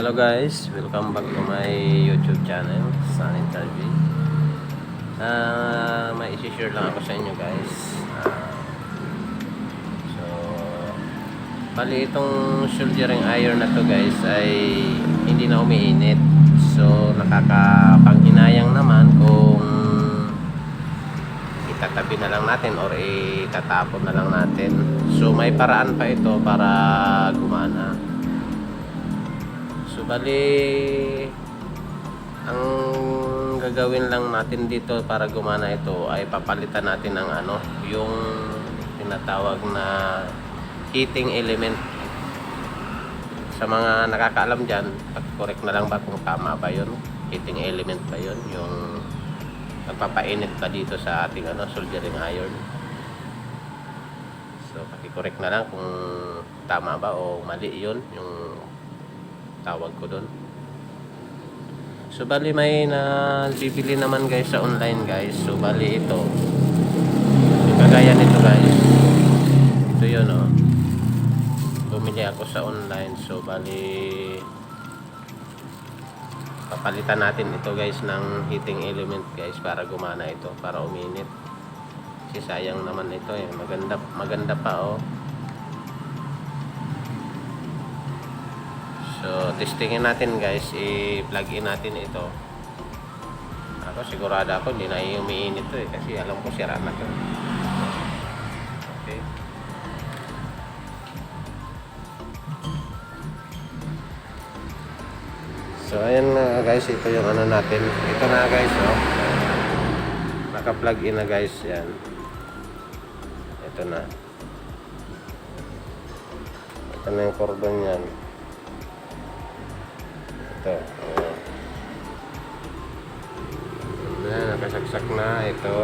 Hello guys, welcome back to my YouTube channel, Sunny TV. Ah, may isi-share lang ako sa inyo guys. Ah, so, bali itong soldering iron na to guys ay hindi na umiinit. So, nakakapanghinayang naman kung itatabi na lang natin or itatapon na lang natin. So, may paraan pa ito para gumana. Bali ang gagawin lang natin dito para gumana ito ay papalitan natin ng ano, yung tinatawag na heating element. Sa mga nakakaalam diyan, pag-correct na lang ba kung tama ba 'yon? Heating element ba 'yon? Yung nagpapainit pa dito sa ating ano, soldering iron. So, paki-correct na lang kung tama ba o mali 'yon, yung tawag ko doon. So bali may na bibili naman guys sa online guys. So bali ito. So, kagaya nito guys. Ito 'yon oh. Bumili ako sa online. So bali papalitan natin ito guys ng heating element guys para gumana ito, para uminit. Kasi sayang naman ito eh. Maganda maganda pa oh. So, testingin natin guys, i-plug in natin ito. Ako sigurado ako hindi na umiinit to eh kasi alam ko sira na to. Okay. So, ayan na guys, ito yung ano natin. Ito na guys, oh. Naka-plug in na guys, yan. Ito na. Ito na yung cordon yan. Ito. Ayan. Ayan, nakasaksak na. Ito.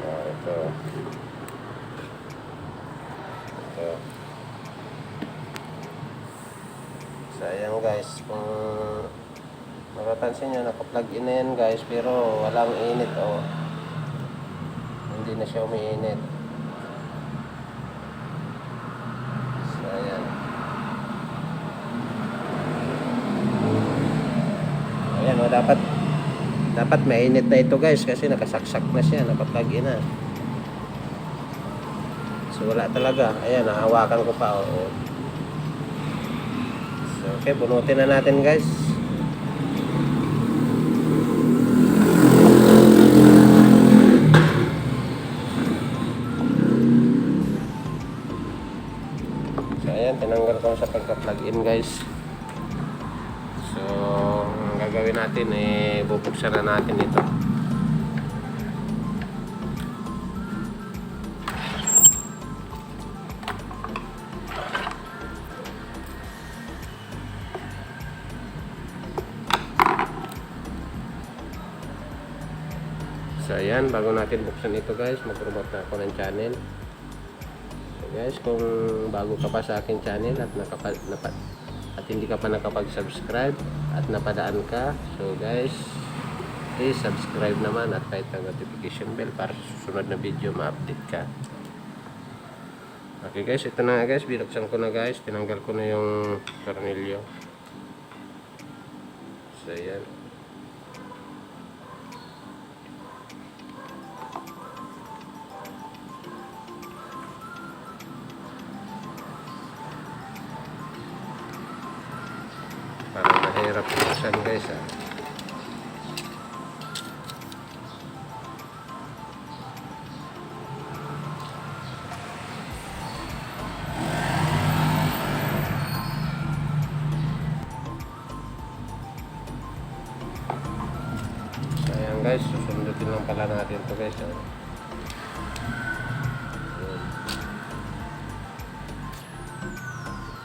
Oh, ito. Ito. So, ayan guys. Kung mapapansin nyo, naka-plug in na yan guys. Pero walang init oh. Hindi na siya umiinit. So, ayan. Ayan o, dapat dapat mainit na ito guys kasi nakasaksak na siya, nakaplug in na. So wala talaga. Ayan, nahawakan ko pa. Oh. So, okay, bunutin na natin guys. So ayan, tinanggal ko sa pagka-plug in guys. Gagawin natin eh, bubuksan na natin ito. So, ayan, bago natin buksan ito guys, mag-promote na ako ng channel. So, guys, kung bago ka pa sa aking channel at nakapa, napa, at hindi ka pa nakapag-subscribe at napadaan ka, so guys, please subscribe naman at kahit ang notification bell para sa susunod na video ma-update ka. Okay guys, ito na guys, binuksan ko na guys, tinanggal ko na yung tornilyo. So yan. To guys. ah. Yun.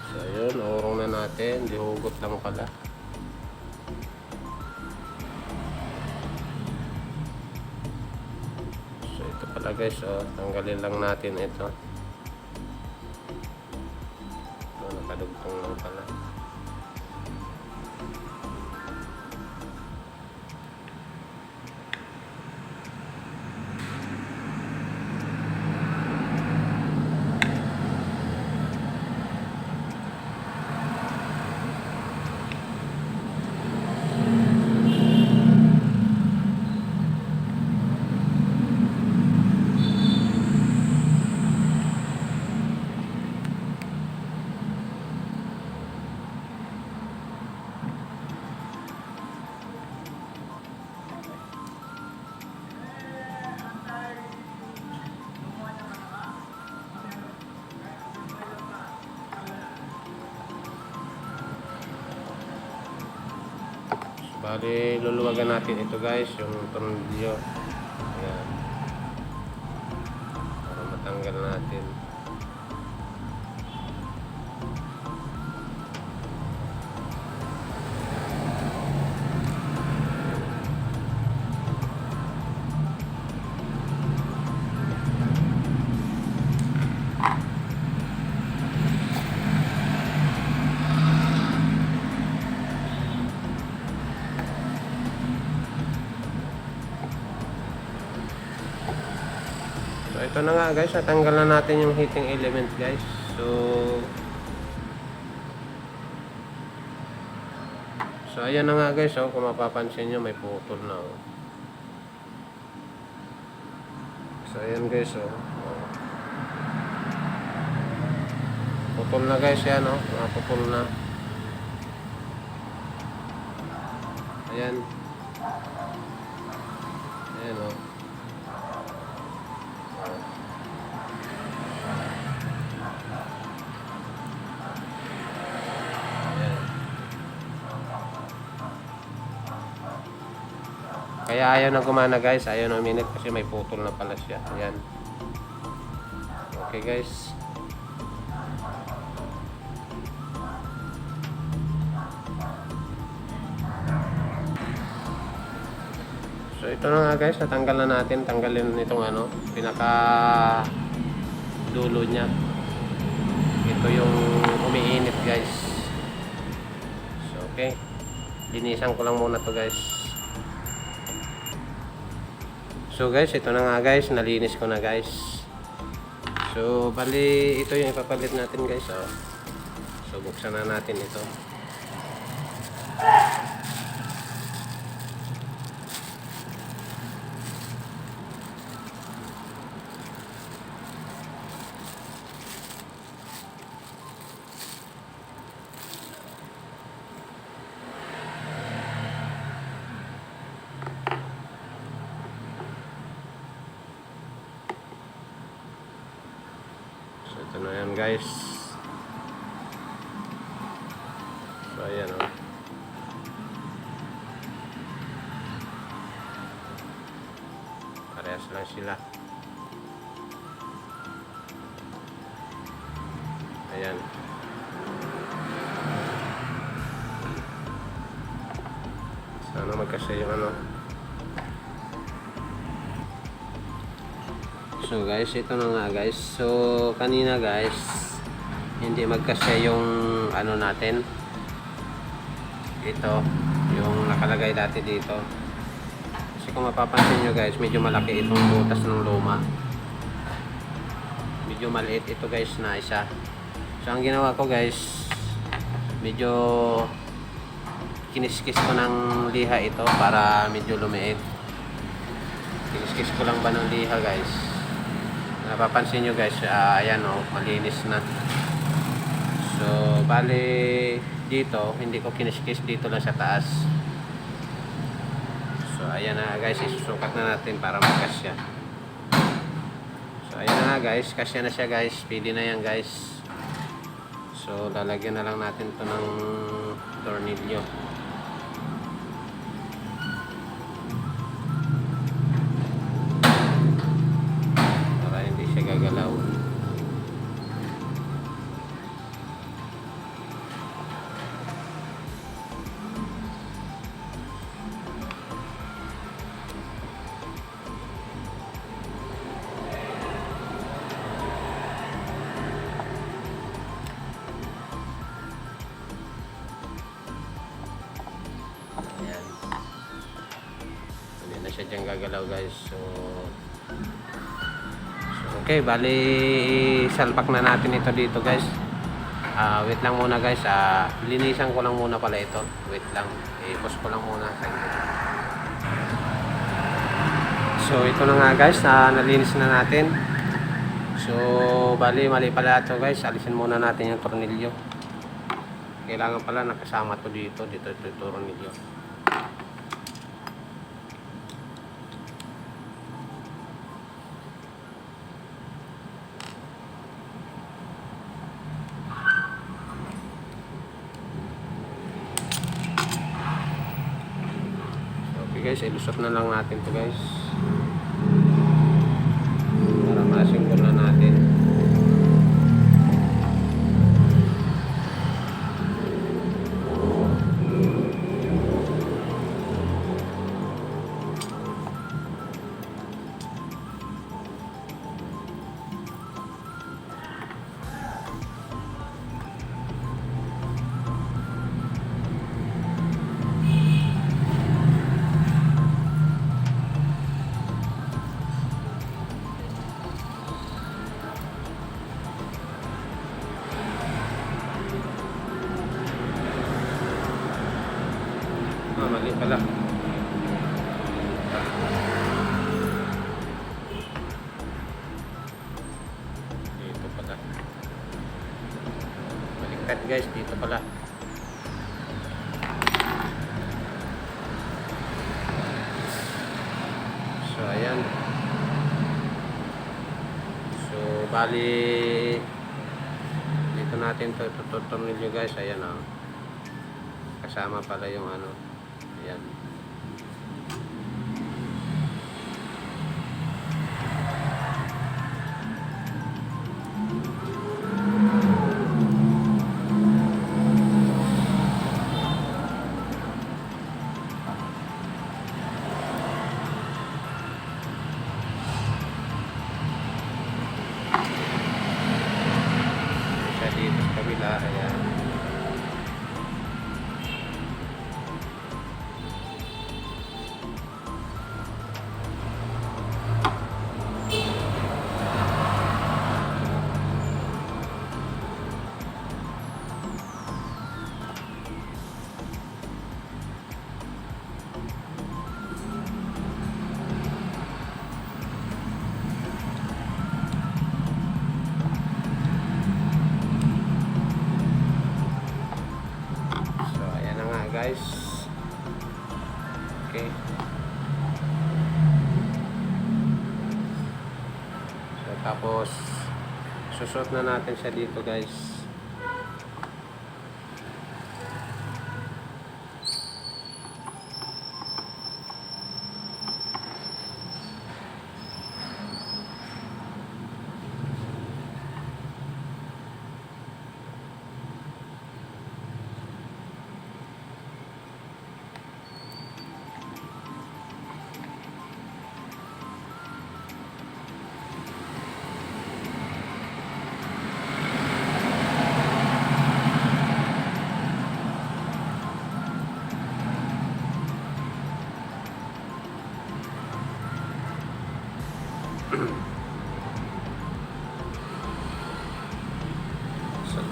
So ayun, urong na natin, dihugot lang pala. So ito pala guys, oh, tanggalin lang natin ito. Bali, luluwagan natin ito guys, yung tornilyo. Ayan. Para matanggal natin. Ito na nga guys, natanggal na natin yung heating element guys. So So ayan na nga guys, oh, kung mapapansin nyo may putol na oh. So ayan guys, oh. Putol na guys yan, oh. Mga putol na. Ayan. Ayan, oh. Kaya ayaw na gumana guys, ayaw na minute kasi may putol na pala siya. Ayan. Okay guys. So ito na nga guys, natanggal na natin, tanggalin itong ano, pinaka dulo niya. Ito yung umiinit guys. So okay. Linisan ko lang muna to guys. So guys, ito na nga guys, nalinis ko na guys. So bali ito yung ipapalit natin guys. Oh. So buksan na natin ito. So ito na yan guys. So ayan oh. Parehas lang sila. Ayan. Sana magkasya yung ano. So guys, ito na nga guys. So kanina guys, hindi magkasya yung ano natin. Ito, yung nakalagay dati dito. Kasi kung mapapansin nyo guys, medyo malaki itong butas ng luma. Medyo maliit ito guys na isa. So ang ginawa ko guys, medyo kiniskis ko ng liha ito para medyo lumiit. Kiniskis ko lang ba ng liha guys? Napapansin nyo guys, ah, ayan o, malinis na. So, bali dito, hindi ko kiniskis dito lang sa taas. So, ayan na guys, isusukat na natin para magkasya. So, ayan na guys, kasya na siya guys, pwede na yan guys. So, lalagyan na lang natin to ng tornilyo. Hindi na siya dyan gagalaw guys. So, Okay, bali salpak na natin ito dito guys. Ah, wait lang muna guys. Ah, linisan ko lang muna pala ito. Wait lang. I-post ko lang muna. So ito na nga guys, na nalinis na natin. So bali mali pala ito guys. Alisin muna natin yung tornilyo. Kailangan pala nakasama to dito, dito ito yung tornilyo. Okay guys, ilusot na lang natin to guys. Bali dito natin to tutornilyo guys. Ayan oh. Kasama pala yung ano. Ayan. Sa tapos, susot na natin siya dito guys.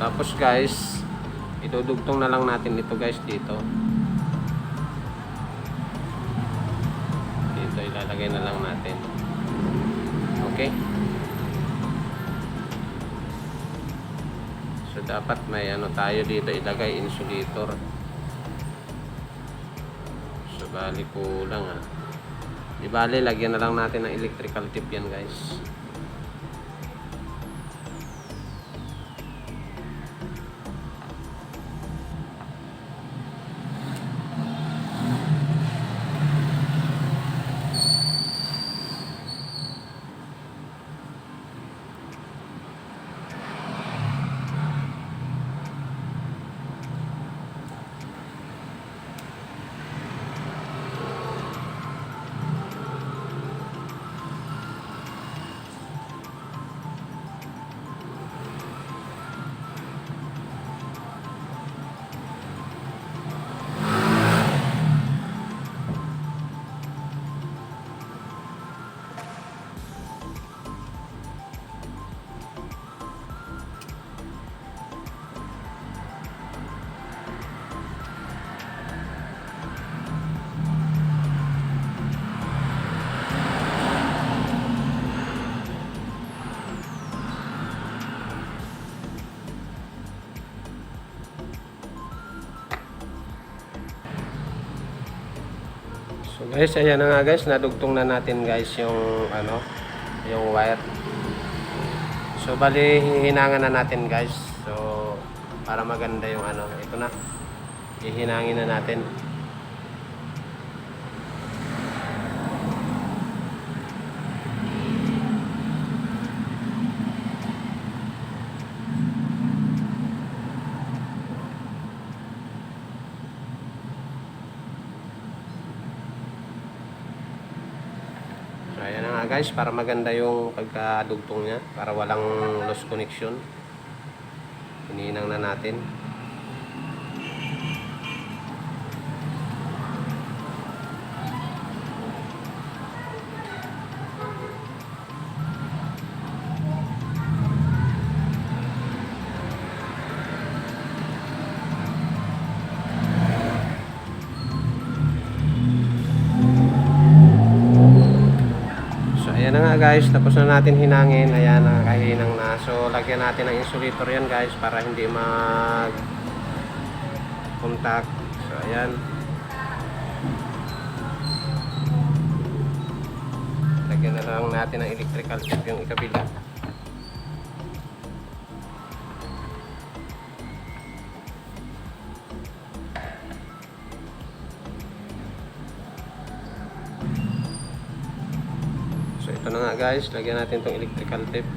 Tapos guys, idudugtong na lang natin ito guys dito. Dito ilalagay na lang natin. Okay? So, dapat may ano tayo dito ilagay insulator. So, bali kulang ah. Di bali, lagyan na lang natin ng electrical tip yan guys. So guys, ayan na nga guys, nadugtong na natin guys yung ano, yung wire. So bali hihinangan na natin guys. So para maganda yung ano, ito na. Hihinangin na natin. ayan na nga guys, para maganda yung pagkadugtong niya, para walang lost connection. Hininang na natin. Guys, tapos na natin hinangin, ayan nakakahinang na. So lagyan natin ng insulator yan guys para hindi mag contact. So ayan. Lagyan na lang natin ng electrical tape yung ikabila. Guys, lagyan natin tong electrical tape.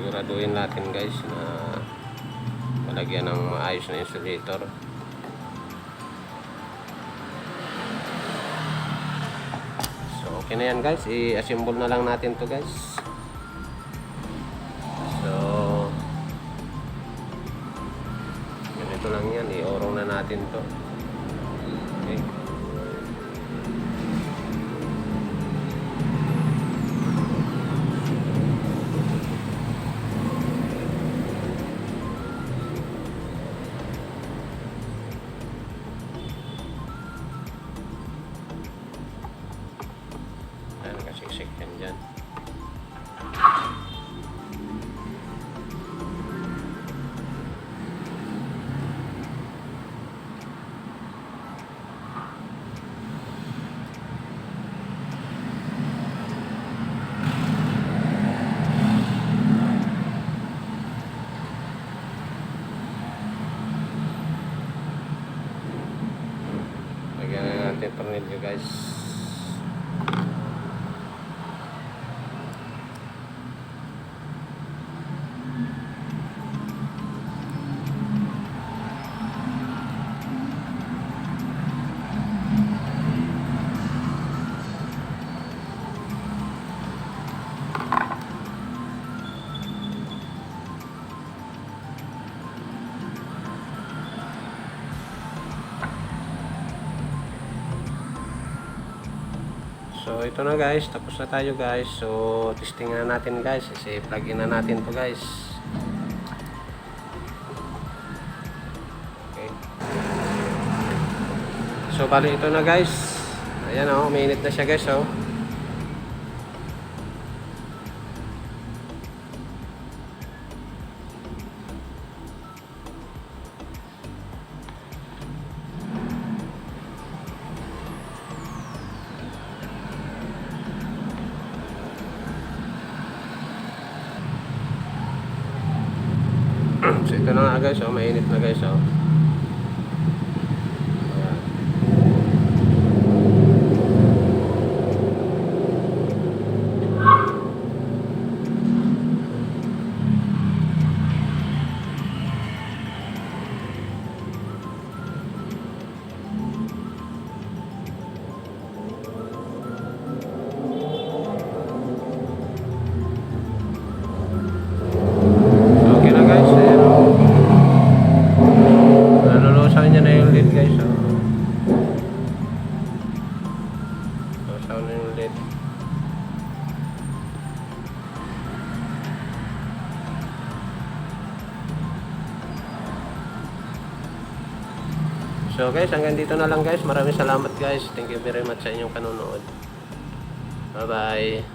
Siguraduhin natin guys na malagyan ng maayos na insulator. So okay na yan guys, i-assemble na lang natin to guys. So ganito lang yan, i-orong na natin to. Yan So ito na guys, tapos na tayo guys. So testing na natin guys. Kasi plug in na natin to guys. Okay. So bali ito na guys. Ayan oh, uminit na siya guys oh. 等到那个小美没那个时候 dito na lang guys. Maraming salamat guys. Thank you very much sa inyong panonood. Bye bye.